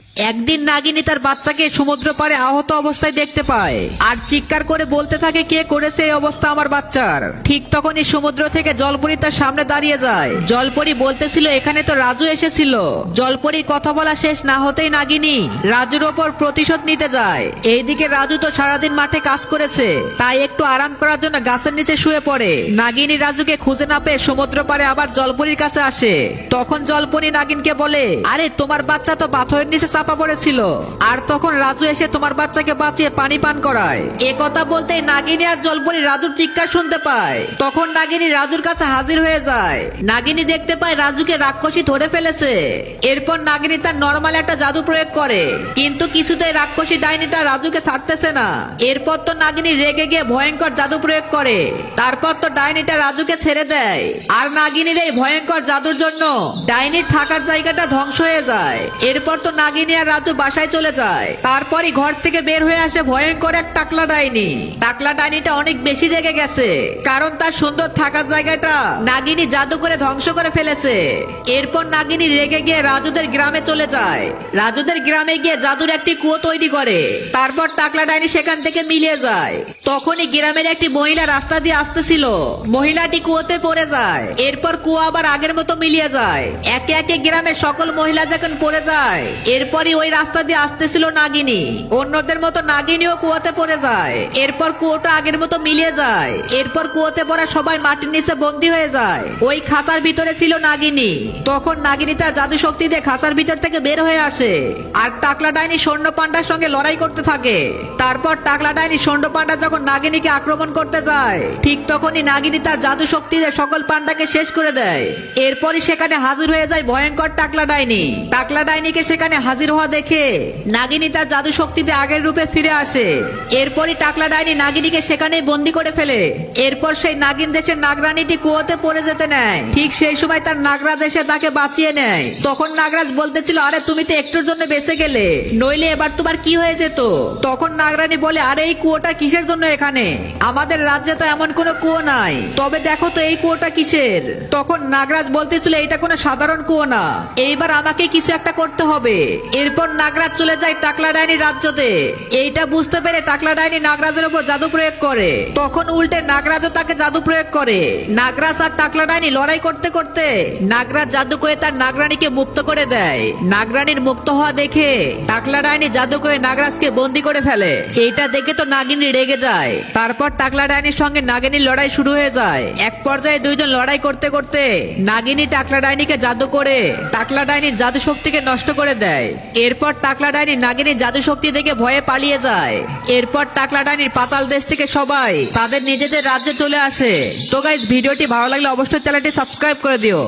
একদিন নাগিনী তার বাচ্চাকে সমুদ্র পাড়ে আহত অবস্থায় দেখতে পায়। আর চিৎকার করে বলতে থাকে, কে করেছে এই অবস্থা আমার বাচ্চার? ঠিক তখনই সমুদ্র থেকে জলপরি তার সামনে দাঁড়িয়ে যায়। জলপরি বলতেছিল, এখানে তো রাজু এসেছিল। জলপরির কথা বলা শেষ না হতেই নাগিনী রাজুর ওপর প্রতিশোধ নিতে যায়। এইদিকে রাজু তো সারাদিন মাঠে কাজ করেছে, তাই একটু আরাম করার জন্য গাছের নিচে শুয়ে পড়ে। নাগিনী রাজুকে খুঁজে না পেয়ে সমুদ্র পাড়ে আবার জলপরির কাছে আসে। তখন জলপরি নাগিনকে বলে, আরে, তোমার বাচ্চা তো পাথরের নিচে চাপা পড়েছিল। আর তখন রাজু এসে তোমার বাচ্চাকে বাঁচিয়ে পানি পান করায়। এ কথা বলতেই নাগিনী আর জলপরি রাজুর চিৎকার শুনতে পায়। তখন নাগিনী রাজুর কাছে হাজির হয়ে যায়। নাগিনী দেখতে পায় রাজুকে রাক্ষসী ধরে ফেলেছে। এরপর নাগিনী তার নর্মাল একটা জাদু প্রয়োগ করে। কিন্তু কিছুতেই রাক্ষসী ডাইনিটা রাজুকে ছাড়তেছে না। এরপর তো নাগিনী রেগে গিয়ে ভয়ঙ্কর জাদু প্রয়োগ করে। তারপর তো ডাইনিটা রাজুকে ছেড়ে দেয়। আর নাগিনীর এই ভয়ঙ্কর জাদুর জন্য ডাইনির থাকার জায়গাটা ধ্বংস হয়ে যায়। এরপর তো নাগিনী আর রাজু বাসায় চলে যায়। তারপরই ঘর থেকে বের হয়ে আসে ভয়ঙ্কর এক টাকলা ডাইনি। টাকলা ডাইনিটা অনেক বেশি রেগে গেছে, কারণ তার সুন্দর থাকার জায়গাটা নাগিনী জাদু করে ধ্বংস করে ফেলেছে। এরপর নাগিনী রেগে গিয়ে রাজুদের গ্রামে চলে যায়। রাজুদের গ্রামে গিয়ে জাদুর একটি কুয়ো তৈরি করে। তারপর টাকলা ডাইনি সেখান থেকে মিলিয়ে যায়। তখনই গ্রামের একটি মহিলা রাস্তা দিয়ে আসতেছিল। মহিলাটি কুয়োতে পড়ে যায়। এরপর কুয়ো আবার আগের মতো মিলিয়ে যায়। একে একে গ্রামের সকল মহিলা যখন পড়ে যায় এরপরই ওই রাস্তা দিয়ে আসতেছিল নাগিনী। অন্যদের মতো নাগিনীও কুয়োতে পড়ে যায়। এরপর কুয়োটা আগের মতো মিলিয়ে যায়। এরপর কুয়োতে পড়া সবাই মাটির নিচে বন্দী হয়ে যায়। ওই খাসার ভিতরে ছিল নাগিনী। তখন নাগিনী তার জাদু শক্তি দিয়ে খাসার ভিতর থেকে বের হয়ে আসে। আর টাকলা ডাইনি সৈন্য পান্ডার সঙ্গে লড়াই করতে থাকে। তারপর টাকলা ডাইনি সৈন্য পান্ডা যখন নাগিনীকে আক্রমণ করতে যায়, ঠিক তখনই নাগিনী তার জাদু শক্তি দিয়ে সকল পান্ডাকে শেষ করে দেয়। এরপরই সেখানে হাজির হয়ে যায় ভয়ঙ্কর টাকলা ডাইনি। টাকলা ডাইনিকে সেখানে হাজির হওয়া দেখে নাগিনী তার জাদু শক্তিতে আগের রূপে ফিরে আসে। এরপরই টাকলা ডাইনি নাগিনীকে সেখানেই বন্দি করে ফেলে। এরপর সেই নাগিন দেশের নাগরানীটি কুয়োতে পড়ে যেতে নেয়। ঠিক সেই সময় তার নাগরাজ এসে তাকে বাঁচিয়ে নেয়। তখন নাগরাজ বলতেছিল, আরে, তুমি তো একটুর জন্য বেঁচে গেলে। নইলে এবার তোমার কি হয়ে যেত? তখন নাগরানী বলে, আরে, এই কুয়োটা কিসের জন্য এখানে? আমাদের রাজ্যে তো এমন কোনো কুয়ো নাই। তবে দেখো তো, এই কুয়োটা কিসের? তখন নাগরাজ বলতেছিল এটা কোনো সাধারণ কুয়ো না। এইবার আমাকে কিছু একটা করতে হবে। এরপর নাগরাজ চলে যায় টাকলা ডাইনি রাজ্যতে। এইটা বুঝতে পেরে টাকলা ডাইনি নাগরাজের উপর জাদু প্রয়োগ করে। তখন উল্টে নাগরাজও তাকে জাদু প্রয়োগ করে। নাগরাজ আর টাকলা ডাইনি লড়াই করতে করতে নাগরাজ জাদু করে তার নাগরানীকে মুক্ত করে দেয়। নাগরানীর মুক্ত হওয়া দেখে টাকলা ডাইনি জাদু করে নাগরাজকে বন্দি করে ফেলে। এইটা দেখে তো নাগিনী রেগে যায়। তারপর টাকলা ডাইনির সঙ্গে নাগিনীর লড়াই শুরু হয়ে যায়। এক পর্যায়ে দুইজন লড়াই করতে করতে নাগিনী টাকলা ডাইনিকে জাদু করে টাকলা ডাইনির জাদু শক্তিকে নষ্ট করে দেয়। এরপর টাকলা ডাইনির নাগিনীর জাদু শক্তি দেখে ভয়ে পালিয়ে যায়। এরপর টাকলা ডাইনির পাতাল দেশ থেকে সবাই তাদের নিজেদের রাজ্যে চলে আসে। তো গাইজ ভিডিওটি ভালো লাগলে অবশ্যই চ্যানেলটি সাবস্ক্রাইব করে দিও।